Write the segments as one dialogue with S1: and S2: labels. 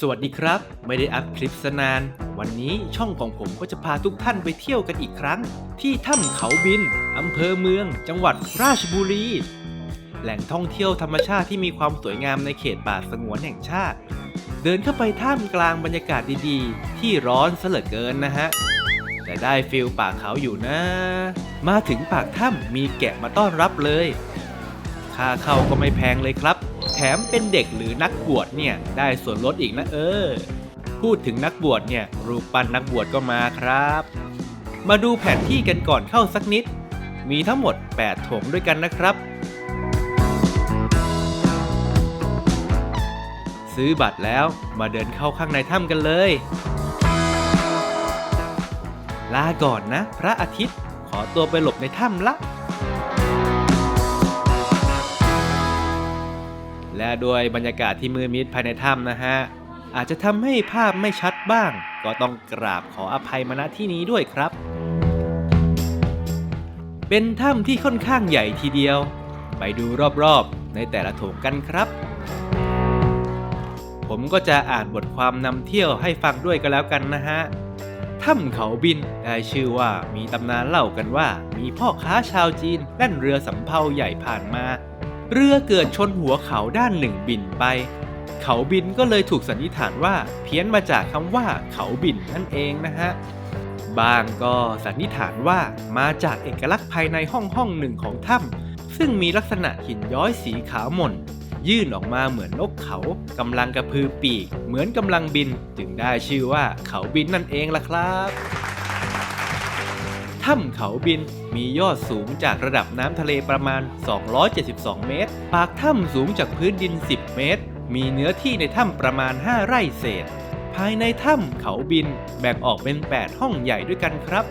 S1: สวัสดีครับ ไม่ได้อัพคลิปสนาน วันนี้ช่องของผมก็จะพาทุกท่านไปเที่ยวกันอีกครั้ง ที่ถ้ำเขาบินอำเภอเมือง จังหวัดราชบุรี แหล่งท่องเที่ยวธรรมชาติที่มีความสวยงามในเขตป่าสงวนแห่งชาติ เดินเข้าไปท่ามกลางบรรยากาศดีๆ ที่ร้อนเหลือเกินนะฮะ แต่ได้ฟิลป่าเขาอยู่นะ มาถึงปากถ้ำมีแกะมาต้อนรับเลย ค่าเข้าก็ไม่แพงเลยครับ แถมเป็นเด็กหรือนักบวชเนี่ยได้ส่วนลดอีกนะเออ พูดถึงนักบวชเนี่ยรูปปั้นนักบวชก็มาครับ มาดูแผนที่กันก่อนเข้าสักนิด มีทั้งหมด 8 โถงด้วยกันนะครับ ซื้อบัตรแล้วมาเดินเข้าข้างในถ้ำกันเลย ลาก่อนนะ พระอาทิตย์ขอตัวไปหลบในถ้ำละ และด้วยบรรยากาศที่มืดมิดภายในถ้ำนะฮะ อาจจะทำให้ภาพไม่ชัดบ้าง ก็ต้องกราบขออภัยมาณที่นี้ด้วยครับ เป็นถ้ำที่ค่อนข้างใหญ่ทีเดียว ไปดูรอบๆ ในแต่ละโถงกันครับ ผมก็จะอ่านบทความนำเที่ยวให้ฟังด้วยก็แล้วกันนะฮะถ้ำเขาบินได้ชื่อว่ามีตำนานเล่ากันว่า มีพ่อค้าชาวจีนแล่นเรือสำเภาใหญ่ผ่านมา เรือเกิดชนหัวเขาด้านหนึ่งบินไป เขาบินก็เลยถูกสันนิษฐานว่าเพี้ยนมาจากคำว่าเขาบินนั่นเองนะฮะบางก็สันนิษฐานว่ามาจากเอกลักษณ์ภายในห้องห้องหนึ่งของถ้ำซึ่งมีลักษณะหินย้อยสีขาวหม่นยื่นออกมาเหมือนนกเขากำลังกระพือปีก เหมือนกำลังบินจึงได้ชื่อว่าเขาบินนั่นเองล่ะครับ ถ้ำเขาบินมียอดสูงจากระดับน้ำทะเลประมาณ 272 เมตร ปากถ้ำสูงจากพื้นดิน 10 เมตร มีเนื้อที่ในถ้ำประมาณ 5 ไร่เศษ ภายในถ้ำเขาบินแบ่งออกเป็น 8 ห้องใหญ่ด้วยกันครับ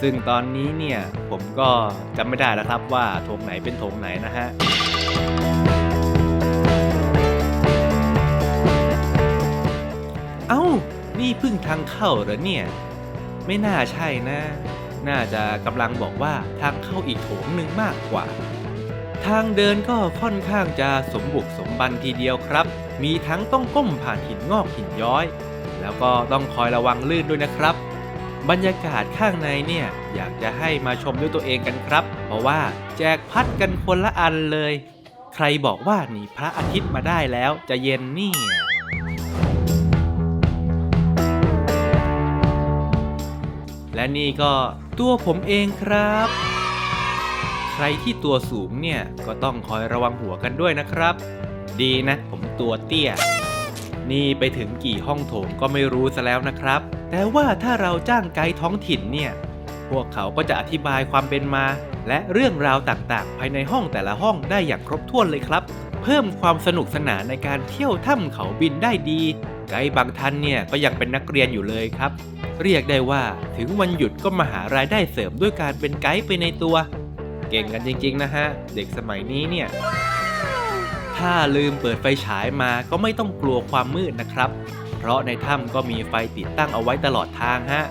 S1: ซึ่งตอนนี้เนี่ยผมก็จำไม่ได้แล้วครับว่าโถงไหนเป็นโถงไหนนะฮะเอ้า นี่เพึ่งทางเข้าเหรอเนี่ย ไม่น่าใช่นะ น่าจะกำลังบอกว่าทางเข้าอีกโถงหนึ่งมากกว่า ทางเดินก็ค่อนข้างจะสมบุกสมบันทีเดียวครับ มีทั้งต้องก้มผ่านหินงอกหินย้อย แล้วก็ต้องคอยระวังลื่นด้วยนะครับ บรรยากาศข้างในเนี่ยอยากจะให้มาชมด้วยตัวเองกันครับ เพราะว่าแจกพัดกันคนละอันเลย ใครบอกว่าหนีพระอาทิตย์มาได้แล้วจะเย็นเนี่ย นี่ก็ตัวผมเองครับ ใครที่ตัวสูงเนี่ยก็ต้องคอยระวังหัวกันด้วยนะครับ ดีนะผมตัวเตี้ย นี่ไปถึงกี่ห้องโถงก็ไม่รู้ซะแล้วนะครับ แต่ว่าถ้าเราจ้างไกด์ท้องถิ่นเนี่ยพวกเขาก็จะอธิบายความเป็นมา และเรื่องราวต่างๆ ภายในห้องแต่ละห้องได้อย่างครบถ้วนเลยครับ เพิ่มความสนุกสนานในการเที่ยวถ้ำเขาบินได้ดี ไกด์บางท่านเนี่ยก็ยังเป็นนักเรียนอยู่เลยครับ เรียกได้ว่าถึงวันหยุดก็มาหารายได้เสริมด้วยการเป็นไกด์ไปในตัว เก่งกันจริงๆนะฮะ เด็กสมัยนี้เนี่ย ถ้าลืมเปิดไฟฉายมาก็ไม่ต้องกลัวความมืดนะครับ เพราะในถ้ำก็มีไฟติดตั้งเอาไว้ตลอดทางฮะ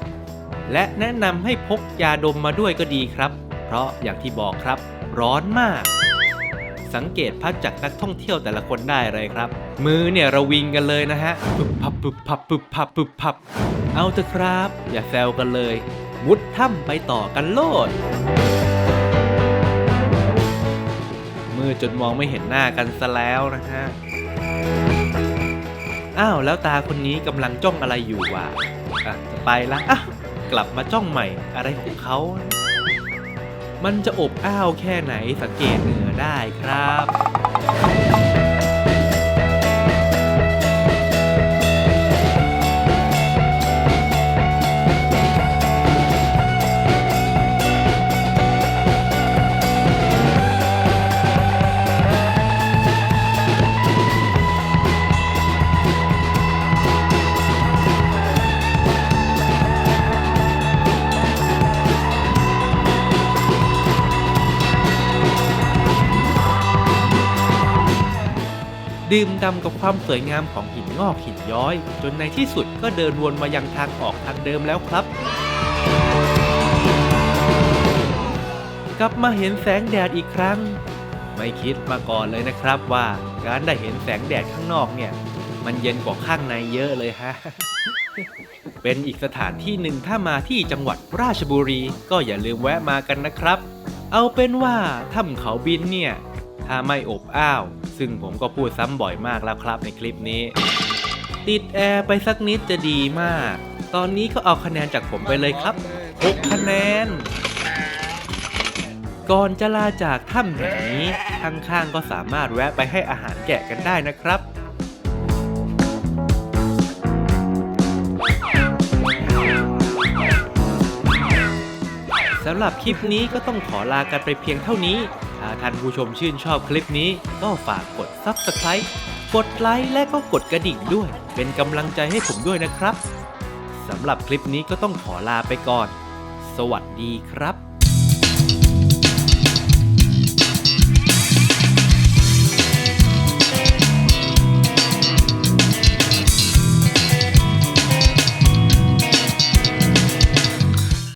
S1: และแนะนำให้พกยาดมมาด้วยก็ดีครับ เพราะอย่างที่บอกครับ ร้อนมาก สังเกตพัดจากนักท่องเที่ยวแต่ละคนได้เลยครับ มือเนี่ยระวิงกันเลยนะฮะปึบพับปึบพับปึบพับปึบพับ เอาเถอะครับ อย่าแซวกันเลย มุดถ้ำไปต่อกันโลดมือจนมองไม่เห็นหน้ากันซะแล้วนะฮะอ้าวแล้วตาคนนี้กำลังจ้องอะไรอยู่วะอะจะไปละอะกลับมาจ้องใหม่อะไรของเขามันจะอบอ้าวแค่ไหนสังเกตเหนือได้ครับ ดื่มด่ำกับความสวยงามของหินงอกหินย้อย จนในที่สุดก็เดินวนมายังทางออกทางเดิมแล้วครับ กลับมาเห็นแสงแดดอีกครั้ง ไม่คิดมาก่อนเลยนะครับว่าการได้เห็นแสงแดดข้างนอกเนี่ยมมันเย็นกว่าข้างในเยอะเลยฮะเป็นอีกสถานที่หนึ่งถ้ามาที่จังหวัดราชบุรี ก็อย่าลืมแวะมากันนะครับ เอาเป็นว่าถ้ำเขาบินเนี่ย ถ้าไม่อบอ้าว ซึ่งผมก็พูดซ้ำบ่อยมากแล้วครับในคลิปนี้ ติดแอร์ไปสักนิดจะดีมาก ตอนนี้ก็เอาคะแนนจากผมไปเลยครับ 6 คะแนน ก่อนจะลาจากถ้ำแห่งนี้ข้างๆก็สามารถแวะไปให้อาหารแกะกันได้นะครับสำหรับคลิปนี้ก็ต้องขอลากันไปเพียงเท่านี้ ถ้าท่านผู้ชมชื่นชอบคลิปนี้ก็ฝากกด Subscribe กดไลค์และก็กดกระดิ่งด้วย เป็นกำลังใจให้ผมด้วยนะครับสำหรับคลิปนี้ก็ต้องขอลาไปก่อน สวัสดีครับ